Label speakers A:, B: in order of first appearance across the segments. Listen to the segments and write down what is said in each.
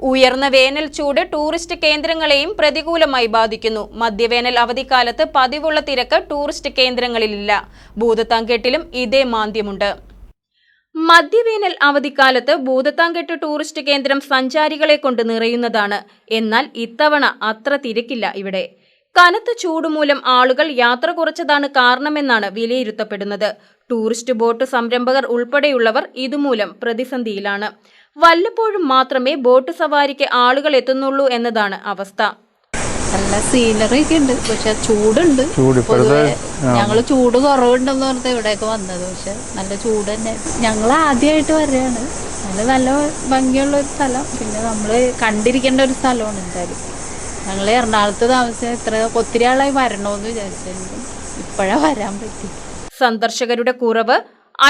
A: ഉയർന്ന വേനൽ ചൂട് ടൂറിസ്റ്റ് കേന്ദ്രങ്ങളെയും പ്രതികൂലമായി ബാധിക്കുന്നു. മധ്യവേനൽ അവധിക്കാലത്ത് പതിവുള്ള തിരക്ക് ടൂറിസ്റ്റ് കേന്ദ്രങ്ങളിലില്ല. ഭൂതത്താങ്കെട്ടിലും ഇതേ മാന്ദ്യമുണ്ട്. മധ്യവേനൽ അവധിക്കാലത്ത് ഭൂതത്താങ്കെട്ട് ടൂറിസ്റ്റ് കേന്ദ്രം സഞ്ചാരികളെ കൊണ്ട് നിറയുന്നതാണ്. എന്നാൽ ഇത്തവണ അത്ര തിരക്കില്ല ഇവിടെ. കനത്ത ചൂടുമൂലം ആളുകൾ യാത്ര കുറച്ചതാണ് കാരണമെന്നാണ് വിലയിരുത്തപ്പെടുന്നത്. ടൂറിസ്റ്റ് ബോട്ട് സംരംഭകർ ഉൾപ്പെടെയുള്ളവർ ഇതുമൂലം പ്രതിസന്ധിയിലാണ്. വല്ലപ്പോഴും മാത്രമേ ബോട്ട് സവാരിക്ക് ആളുകൾ എത്തുന്നുള്ളൂ എന്നതാണ് അവസ്ഥ.
B: നല്ല സീനറി ഒക്കെ ഉണ്ട്. പക്ഷെ ചൂടുണ്ട്. പൊതുവെ ഞങ്ങൾ ചൂട് കുറവുണ്ടെന്ന് പറഞ്ഞത് ഇവിടെയൊക്കെ വന്നത്. പക്ഷെ നല്ല ചൂട് തന്നെ. ഞങ്ങൾ ആദ്യമായിട്ട് വരികയാണ്. നല്ല നല്ല ഭംഗിയുള്ള ഒരു സ്ഥലം. പിന്നെ നമ്മൾ കണ്ടിരിക്കേണ്ട ഒരു സ്ഥലമാണ് എന്തായാലും. ഞങ്ങൾ എറണാകുളത്ത് താമസിച്ച ഇത്ര ഒത്തിരി ആളായി വരണമെന്ന് വിചാരിച്ചിരുന്നു ഇപ്പോഴാ വരാൻ പറ്റി.
A: സന്ദർശകരുടെ കുറവ്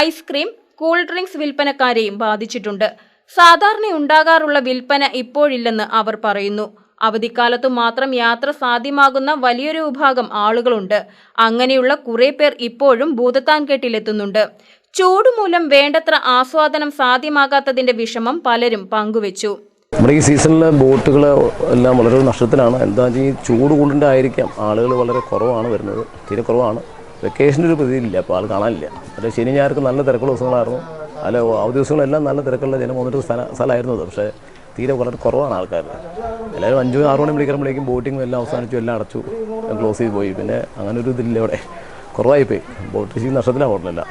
A: ഐസ്ക്രീം കൂൾ ഡ്രിങ്ക്സ് വിൽപ്പനക്കാരെയും ബാധിച്ചിട്ടുണ്ട്. സാധാരണ ഉണ്ടാകാറുള്ള വിൽപ്പന ഇപ്പോഴില്ലെന്ന് അവർ പറയുന്നു. അവധിക്കാലത്തു മാത്രം യാത്ര സാധ്യമാകുന്ന വലിയൊരു വിഭാഗം ആളുകളുണ്ട്. അങ്ങനെയുള്ള കുറെ പേർ ഇപ്പോഴും ഭൂതത്താൻകെട്ടിലെത്തുന്നുണ്ട്. ചൂടുമൂലം വേണ്ടത്ര ആസ്വാദനം സാധ്യമാകാത്തതിന്റെ വിഷമം പലരും പങ്കുവച്ചു.
C: നമ്മുടെ ഈ സീസണിലെ ബോട്ടുകൾ എല്ലാം വളരെ നഷ്ടത്തിലാണ്. എന്താ വെച്ചാൽ ഈ ചൂട് കൊണ്ടിന്റെ ആയിരിക്കാം ആളുകൾ വളരെ കുറവാണ് വരുന്നത്. തീരെ കുറവാണ്. വെക്കേഷന്റെ ഒരു പ്രതിയില്ല. അപ്പോൾ ആൾ കാണാനില്ല. പക്ഷേ ശനി ഞായർക്ക് നല്ല തിരക്കുള്ള ദിവസങ്ങളായിരുന്നു. അല്ല ദിവസങ്ങളെല്ലാം നല്ല തിരക്കുള്ള ജനം വന്നിട്ട് സ്ഥല സ്ഥലമായിരുന്നത് പക്ഷേ തീരെ വളരെ കുറവാണ് ആൾക്കാർ. എല്ലാവരും അഞ്ചു ആറു മണി വിളിക്കുമ്പോഴേക്കും ബോട്ടിങ്ങും എല്ലാം അവസാനിച്ചു എല്ലാം അടച്ചു ക്ലോസ് ചെയ്ത് പോയി. പിന്നെ അങ്ങനെ ഒരു ഇതില്ല ഇവിടെ. കുറവായിപ്പോയി. ബോട്ട് ചെയ്യുന്ന നഷ്ടത്തിലാണ് ഹോട്ടലെല്ലാം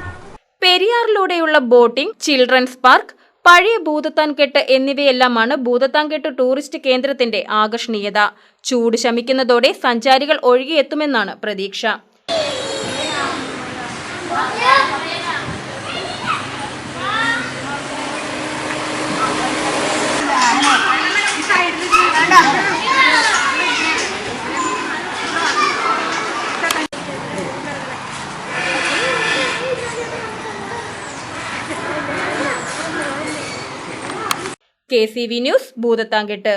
A: പെരിയാറിലൂടെയുള്ള ബോട്ടിംഗ് ചിൽഡ്രൻസ് പാർക്ക് പഴയ ഭൂതത്താൻകെട്ട് എന്നിവയെല്ലാമാണ് ഭൂതത്താൻകെട്ട് ടൂറിസ്റ്റ് കേന്ദ്രത്തിന്റെ ആകർഷണീയത. ചൂട് ശമിക്കുന്നതോടെ സഞ്ചാരികൾ ഒഴുകിയെത്തുമെന്നാണ് പ്രതീക്ഷ. K C V news Bhoothathankettu